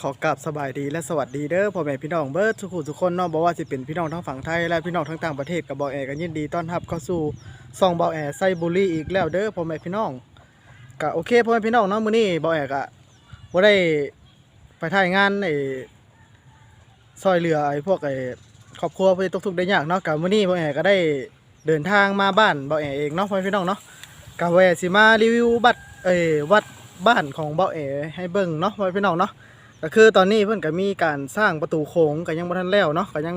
ขอกราบสบายดีและสวัสดีเด้อพ่อแม่พี่น้องเบิร์ดทุกคนทุกคนเนาะบอกว่าสิเป็นพี่น้องทั้งฝั่งไทยและพี่น้องทั้งต่างประเทศกับเบาแอร์กันยินดีต้อนรับเข้าสู่ซองเบาแอร์ไซบุรีอีกแล้วเด้อพ่อแม่พี่น้องก็โอเคพ่อแม่พี่น้องเนาะมื้อนี้เบาแอร์ก็บ่ได้ไปถ่ายงานไอ้ซอยเหลือไอ้พวกไอ้ครอบครัวเพิ่นตกทุกข์ได้ยากเนาะก็มื้อนี้เบาแอร์ก็ได้เดินทางมาบ้านเบาแอร์เองเนาะพ่อแม่พี่น้องเนาะก็เบาแอสิมารีวิวบัตรเอ้วัดบ้านของเบาแอร์ให้เบิ่งเนาะพ่อแม่พี่น้องเนาะ ก็คือตอนนี้เพิ่นก็มีการสร้างประตูโค้งก็ยังบ่ทันแล้วเนาะก็ยัง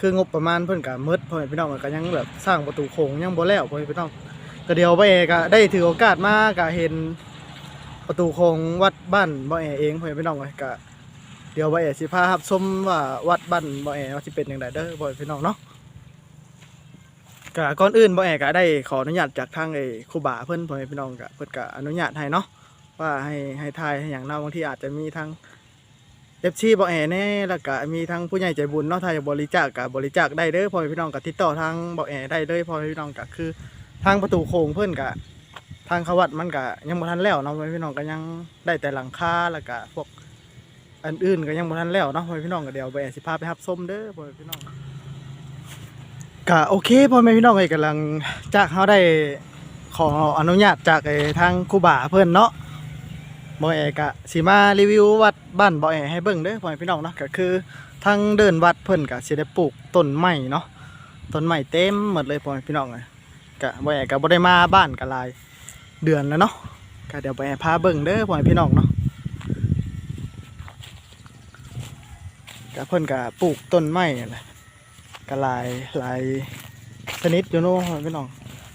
คืองบประมาณเพิ่นก็หมืดพ่อแม่พี่น้องก็ยังแบบสร้างประตูโค้งยังบ่แล้วพ่อแม่พี่น้องก็เดี๋ยวบ่เอก็ได้ถือโอกาสมาก็เห็นประตูโค้งวัดบ้านบ่แอเองพ่อแม่พี่น้องก็เดี๋ยวบ่แอสิพารับชมว่าวัดบ้านบ่แอว่าสิเป็นจังไดเด้อพ่อแม่พี่น้องเนาะก็ก่อนอื่นบ่แอก็ได้ขออนุญาตจากทางไอ้ครูบาเพิ่นพ่อแม่พี่น้องก็เพิ่นก็อนุญาตให้เนาะ ว่าให้ให้ทายให้อย่างเนาะบางทีอาจจะมีทั้งเอฟซีบอแอแน่แล้วก็มีทั้งผู้ใหญ่ใจบุญเนาะถ้าอยากบริจาคกับบริจาคได้เด้อพ่อแม่พี่น้องกับติดต่อทางบอแอได้เลยพ่อแม่พี่น้องก็คือ ทางประตูโค้งเพิ่อนกะทางขวัดมันก็ยังบ่ทันแล้วเนาะพ่อแม่พี่น้องก็ยังได้แต่หลังคาแล้วก็พวกอันอื่นก็ยังบ่ทันแล้วเนาะพ่อแม่พี่น้องก็เดี๋ยวบอแอสิพาไปรับส้มเด้อพ่อแม่พี่น้องก็โอเคพ่อแม่พี่น้องก็กำลังจากเขาได้ขออนุญาตจากไอ้ทางครูบาเพิ่อนเนาะ บ่อแอกะสิมารีวิววัดบ้านบ่อแอให้เบิ่งเด้อพ่อแม่พี่น้องเนาะก็คือทางเดินวัดเพิ่นก็สิได้ปลูกต้นไม้เนาะต้นไม้เต็มหมดเลยพ่อแม่พี่น้องเลยก็บอแอก็บ่ได้มาบ้านก็หลายเดือนแล้วเนาะก็เดี๋ยวบ่อแอพาเบิ่งเด้อพ่อแม่พี่น้องเนาะก็เพิ่นก็ปลูกต้นไม้นั่นแหละก็หลายหลายชนิดอยู่เนาะพ่อแม่พี่น้อง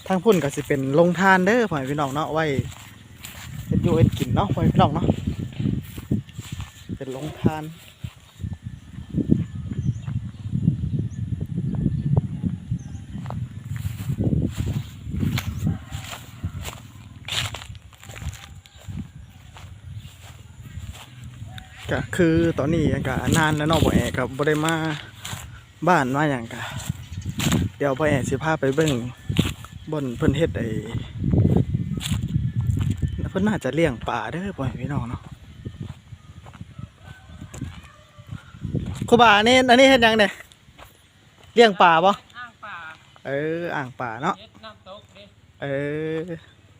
ทางพุ่นก็สิเป็นโรงทานเด้อพ่อแม่พี่น้องเนาะไว้ อยู่เฮ็ดกินเนาะพ่อแม่พี่น้องเนาะเป็นโรงทานก็คือตอนนี้ก็นานแล้วเนาะบ่แอก็บ่ได้มาบ้านมาหยังก็เดี๋ยวบ่แอสิพาไปเบิ่งบนเพิ่นเฮ็ดไอ้ พิ่นน่าจะเลี้ยงปลาเด้อพ่อแม่พี่น้องเนาะครูบาอันนี้อันนี้เฮ็ดหยังเนี่ยเลี้ยงปลาบ่อ้างป่าเอออ่างปลาเนาะเฮ็ดน้ำตกดิเออ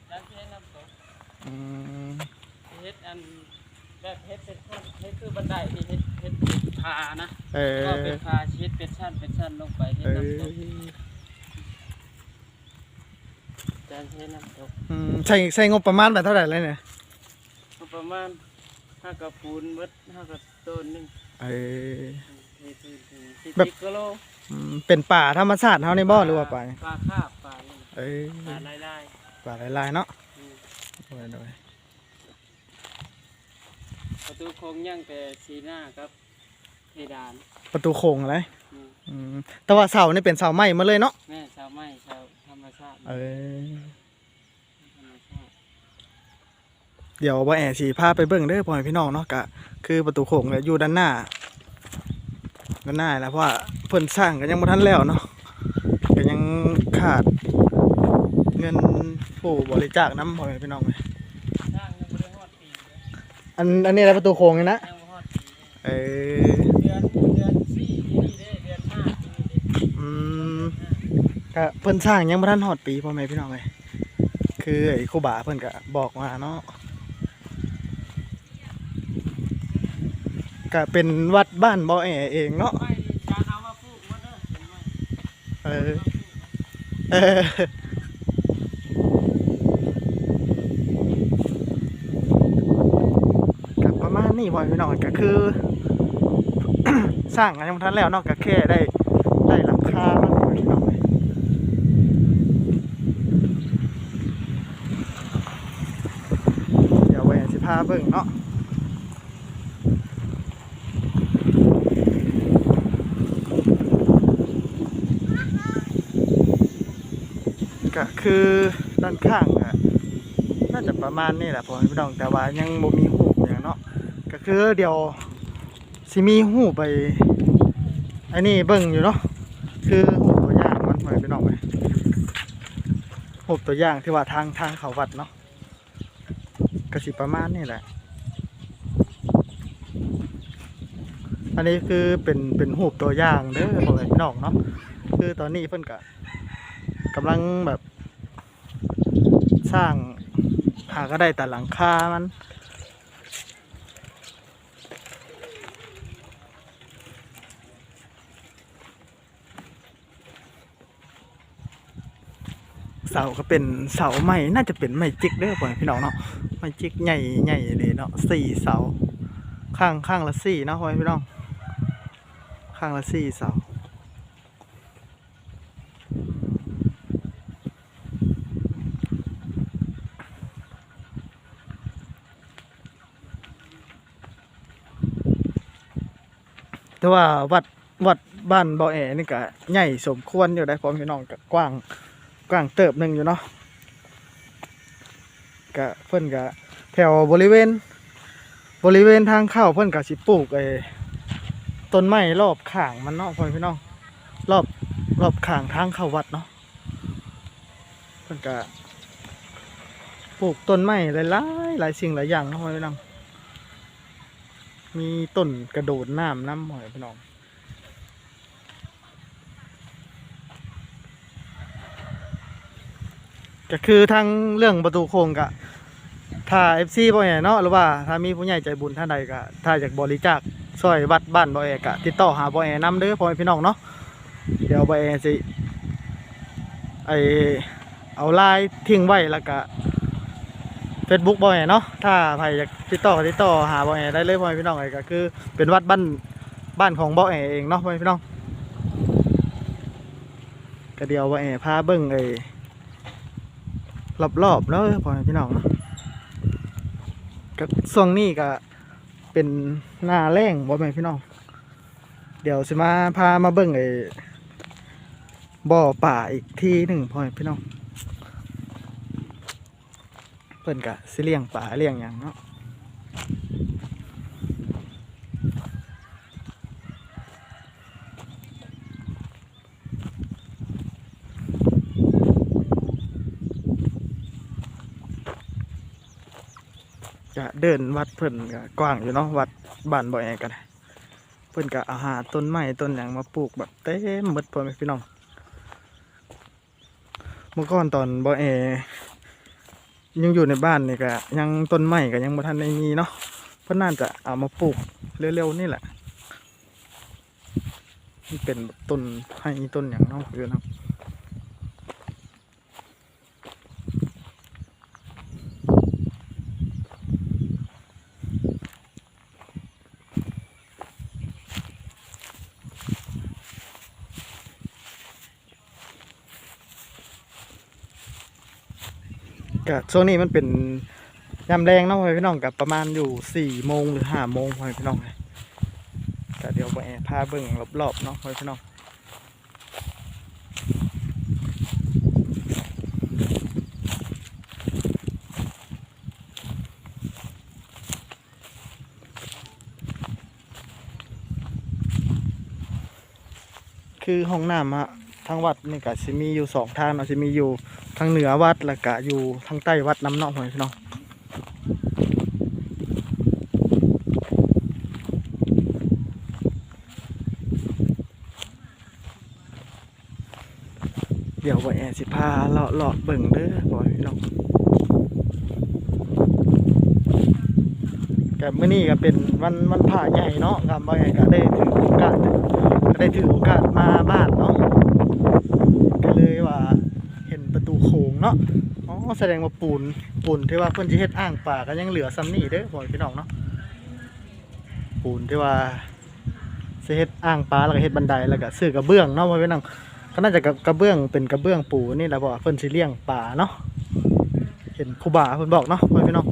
แล้วเฮ็ดน้ำตกอืมเฮ็ดอันแบบเฮ็ดเป็นขั้นเฮ็ดคือบันไดที่เฮ็ดเฮ็ดพานะเออก็เป็นพาชีวิตเป็นชั้นเป็นชั้นลงไปเฮ็ดเออน้ำตก จานเฮ็ดน้ำตกอืมใช้ใช้งบประมาณไปเท่าไหร่เลยเนี่ยก็ประมาณห้ากระปูนเบิดห้ากระต้นหนึงเออเฮ็ดถึงถึงสิบแบบ กิโลอืมเป็นป่าธรรมชาติเฮานี่บ่หรือว่าป่าปลาคาบปลานี่เออปลาลายลายป่าหลายๆเนาะๆอืมโดยโดยประตูโค้งย่างแต่สีหน้าครับเพดานประตูโค้งอะไรอืมอืมแต่ว่าเสานี่เป็นเสาไม้หมาเลยเนาะแม่ชาวไม้ชาวธรรม ชาติเออธรรมชาติเดี๋ยวบ่แอสิพาไปเบิ่งเด้อพ่อแม่พี่น้องเนาะก็คือประตูโค้งเนี่ยอยู่ด้านหน้าด้านหน้าแหล้วเพราะว่าเพิ่นสร้างก็ยังบ่ทันแล้วเนาะก็ยังขาดเงินผู้บริจาคนำพ่อแม่พี่น้องเลยสร้างยังบ่ได้ฮอดปีเลยอันอันนี้แหละประตูโค้งนี่นะยังบ่ฮอดปีเลยเออ เดือนเดือนสี่ปีนี้เด้เดือนห้าปีนี้เด้ อืม ก็เพิ่นสร้างยังบ่ทันฮอดปีพ่อแม่พี่น้องเลยคือไอ้ครูบาเพิ่นก็บอกมาเนาะก็เป็นวัดบ้านบ่อแอเองเนาะเออเป็นไม้เออเออกับประมาณนี้พ่อแม่พี่น้องก็คือ สร้างกันยังบ่ทันแล้วเนอกก็แค่ได้ได้หลังคามันพี่น้องเลยเดี๋ยวแหวนสิพาเบิ่งเนาะก็คือด้านข้างอะน่าจะประมาณนี้แหละพ่อพี่น้องแต่ว่ายังบ่มีหูอย่างเนาะก็คือเดี๋ยวสิมีหูไปอันนี้เบิ่งอยู่เนาะคือหูตัวอย่างมันไปเป็นออกไปหูตัวอย่างที่ว่าทางทางเขาวัดเนาะ ก็สิประมาณนี่แหละ อันนี้คือเป็นเป็นหูปตัวอย่างเด้อของไอ้น้องเนาะคือตอนนี้เพิ่นกะกำลังแบบ สร้างหาก็ได้แต่หลังคามัน เสาก็เป็นเสาไม้น่าจะเป็นไม้จิกเด้อพ่อพี่น้องเนาะไม้จิกใหญ่ใหญ่เลยเนาะสี่เสา ข้างข้างละสี่เนาะพ่อพี่น้อง ข้างละสี่เสาแต่ว่าวัดวัดบ้านบ่อแอนี่ก็ใหญ่สมควรอยู่ได้พ่อมพี่น้องก็กว้าง กว้างเติบหนึ่งอยู่เนาะก็เพิ่นก็แถวบริเวณ บริเวณทางเข้าเพิ่นก็สิปลูกไอ้ต้นไม้รอบข้างมันเนาะพ่อพี่น้องรอบรอบข้างทางเข้าวัดเนาะเพิ่นก็ปลูกต้นไม้หลายๆหลายสิ่งหลายอย่างเนาะพ่อพี่น้องมีต้นกระโดดน้ำน้ำหอยพี่น้อง ก็คือทั้งเรื่องประตูโค้งกะถ้าเอฟซีบ่แอเนาะหรือว่าถ้ามีผู้ใหญ่ใจบุญท่านใดก็ถ้าอยากบริจาคซอยวัดบ้านบ่แอกะติดต่อหาบ่แอนำเด้อพ่อแม่พี่น้องเนาะเดี๋ยวบ่แอสิไอเอาไลน์ทิ้งไว้แล้วก็ Facebook บ่แอเนาะถ้าใครอยากติดต่อติดต่อหาบ่แอได้เลยพ่อแม่พี่น้องไอ้ก็คือ เป็นวัดบ้านบ้านของบ่แอเองเนาะพ่อแม่พี่น้องก็เดี๋ยวบ่แอพาเบิ่งไอ้ รอบๆแล้วพ่อพี่น้องนะก็ช่วงนี้ก็เป็นหน้าแรงบ่แม่พี่น้อง เดี๋ยวสิมาพามาเบิ่งไอ้บ่อป่าอีกที่หนึ่งพ่อแม่พี่น้องเพิ่นกะสิเลี้ยงป่าเลี้ยงอย่างเนาะ ก็เดินวัดเพิ่นก็กว้างอยู่เนาะวัดบ้านบ่อแอกันเพิ่นก็อาหาต้นไม้ต้นหยังมาปลูกแบบเต็มหมดพ่อแม่พี่น้อง เมื่อก่อนตอนบ่อแอยังอยู่ในบ้านนี่ก็ยังต้นไม้ก็ยังบ่ทันได้มีเนาะเพิ่นน่าจะเอามาปลูกเร็วๆนี่แหละมันเป็นต้นให้ต้นหยังเนาะคือเนาะ ก็ช่วงนี้มันเป็นยามแรงเนาะพี่น้องกับประมาณอยู่สี่โมงหรือห้าโมงพี่น้องเลยก็เดี๋ยวไปพาเบิ่งรอบๆเนาะพี่น้องคือห้องน้ำอะทางวัดนี่ก็สิมีอยู่สองทางเนาะสิมีอยู่ ทางเหนือวัดแล้วก็อยู่ทางใต้วัดน้ำเนอกหอยพี่น้องเดี๋ยวบ่แอสิพาเลาะเลาะเบิ่งเด้อบ่พี่น้องกับมื้อนี้ก็เป็นวันวันพระใหญ่เนาะครับบ่แอก็ได้ถือโอกาสก็ได้ถือโอกาสมาบ้านเนาะก็เลยว่า โขงเนาะอ๋อแสดงว่าปูนปูนที่ว่าเพิ่นสิเฮ็ดอ่างป่าก็ยังเหลือซ้ำนี่เด้อพ่อพี่น้องเนาะปูนที่ว่าสิเฮ็ดอ่างปลาแล้วก็เฮ็ดบันไดแล้วก็ซื้อกระเบื้องเนาะพ่อพี่น้องก็น่าจะกระกระเบื้องเป็นกระเบื้องปูนี่แหละบ่ว่าเพิ่นสิเลี้ยงป่าเนาะเห็นครูบาเพิ่นบอกเนาะพ่อพี่น้อง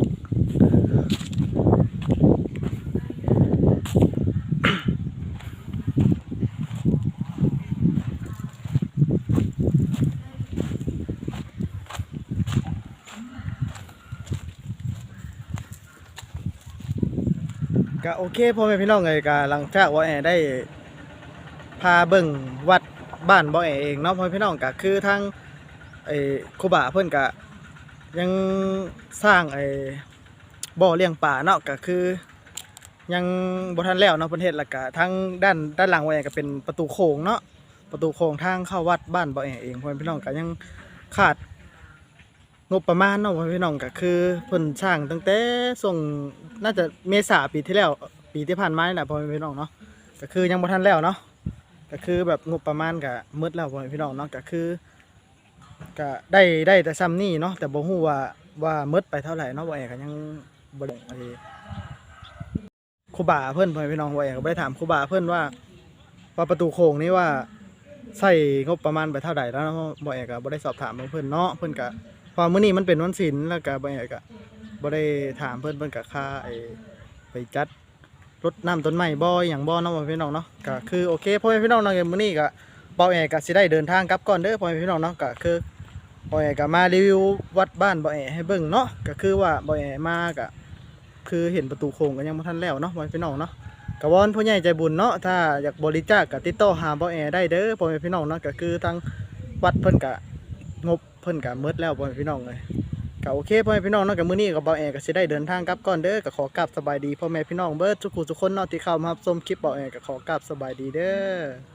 ก็โอเคพ่อแม่พี่น้องเลยก็หลังจากว่าแอได้พาเบิ่งวัดบ้านบ่อแอเองเนาะพ่อแม่พี่น้องก็คือทางไอ้ครูบาเพิ่นก็ยังสร้างไอ้บ่อเลี้ยงปลาเนาะก็คือ ยังบ่ทันแล้วเนาะเพิ่นเฮ็ดแล้วก็ทางด้านด้านหลังบ่แอก็เป็นประตูโค้งเนาะประตูโค้งทางเข้าวัดบ้านบ่แอเองพ่อแม่พี่น้องก็ยังขาด งบประมาณเนาะพี่น้องก็คือเพิ่นสร้างตั้งแต่ส่งน่าจะเมษาปีที่แล้วปีที่ผ่านมานี่แหละพ่อแม่พี่น้องเนาะก็คือยังบ่ทันแล้วเนาะก็คือแบบงบประมาณก็มืดแล้วพ่อแม่พี่น้องเนาะก็คือก็ได้ได้แต่ซ้ำนี่เนาะแต่บ่ฮู้ว่าว่ามืดไปเท่าไหร่เนาะบ่แอก็ยังบ่ได้ไอ้ครูบาเพิ่นพ่อแม่พี่น้องว่าอย่างก็บ่ได้ถามครูบาเพิ่นว่าว่าประตูโค้งนี่ว่าใส่งบประมาณไปเท่าใดแล้วเนาะบ่แอกก็บ่ได้สอบถามเพิ่นเนาะเพิ่นก็ พอมื้อนี้มันเป็นวันศิลป์แล้วก็บ่แอกก็บ่ได้ถามเพิ่นเพิ่นก็ค่าไอ้ไปจัดรดน้ำต้นไม้บ่อหยังบ่เนาะพ่อแม่พี่น้องเนาะก็คือโอเคพ่อแม่พี่น้องเนาะมื้อนี้ก็บ่แอกก็สิได้เดินทางกลับก่อนเด้อพ่อแม่พี่น้องเนาะก็คือบ่แอกก็มารีวิววัดบ้านบ่แอให้เบิ่งเนาะก็คือว่าบ่แอมาก็คือเห็นประตูโค้งกันยังไม่ทันแล้วเนาะพ่อแม่พี่น้องเนาะกะวอนผู้ใหญ่ใจบุญเนาะถ้าอยากบริจาคก็ติดต่อหาบ่แอได้เด้อพ่อแม่พี่น้องเนาะก็คือทางวัดเพิ่นกะงบ เพิ่นกับมืดแล้วพ่อแม่พี่น้องเลยก็โอเคพ่อแม่พี่น้องเนาะก็มื้อนี้กับบอแอก็สิได้เดินทางกลับก่อนเด้อก็ขอกลับสบายดีพ่อแม่พี่น้องเบิร์ดทุกคู่ทุกคนเนาะที่เข้ามารับชมคลิปบ่แอก็ขอกลับสบายดีเด้อ